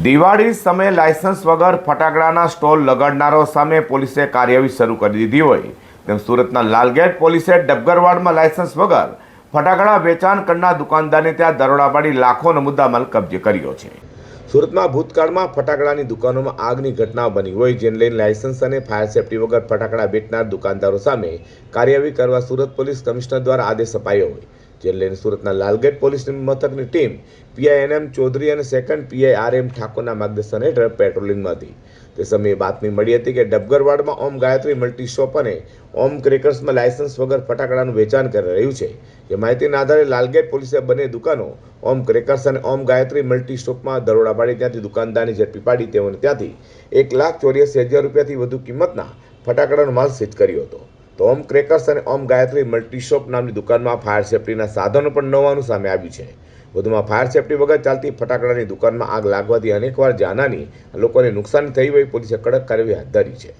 દિવાળી સમયે લાયસન્સ વગર ફટાકડાના સ્ટોલ લગાડનારો સામે પોલીસે કાર્યવાહી શરૂ કરી દીધી હોય. તેમ સુરતના લાલગેટ પોલીસે ડબગરવાડમાં લાયસન્સ વગર ફટાકડા વેચાણ કરનાર દુકાનદારને ત્યાં દરોડા પાડી લાખોનો મુદ્દામાલ કબજે કર્યો છે. સુરતમાં ભૂતકાળમાં ફટાકડાની દુકાનોમાં આગની ઘટના બની હોય, જેને લઈને લાયસન્સ અને ફાયર સેફટી વગર ફટાકડા વેચનાર દુકાનદારો સામે કાર્યવાહી કરવા સુરત પોલીસ કમિશનર દ્વારા આદેશ અપાયો હોય. જેને લઈને સુરતના લાલગેટ પોલીસ મથકની team PI N M Chaudhari અને સેકન્ડ પીઆઈ આર એમ ઠાકોરના માર્ગદર્શન હેઠળ પેટ્રોલિંગમાં હતી. તે સમયે બાતમી મળી હતી કે ડબગરવાડમાં ઓમ ગાયત્રી મલ્ટી શોપ અને ઓમ ક્રેકર્સમાં લાયસન્સ વગર ફટાકડાનું વેચાણ કરી રહ્યું છે. એ માહિતીના આધારે લાલગેટ પોલીસે બંને દુકાનો ઓમ ક્રેકર્સ અને ઓમ ગાયત્રી મલ્ટી શોપમાં દરોડા પાડી ત્યાંથી દુકાનદારની ઝડપી પાડી તેઓને ત્યાંથી એક લાખ ચોર્યાસી હજાર રૂપિયાથી વધુ કિંમતના ફટાકડાનો માલ સીઝ કર્યો હતો. તો ઓમ ક્રેકર્સ અને ઓમ ગાયત્રી મલ્ટી શોપ નામની દુકાનમાં ફાયર સેફટીના સાધનો પણ નવાનું સામે આવ્યું છે. વધુમાં ફાયર સેફટી વગર ચાલતી ફટાકડાની દુકાનમાં આગ લાગવાથી અનેકવાર જાનહાની, લોકોને નુકસાન થઈ હોય પોલીસે કડક કાર્યવાહી હાથ ધરી છે.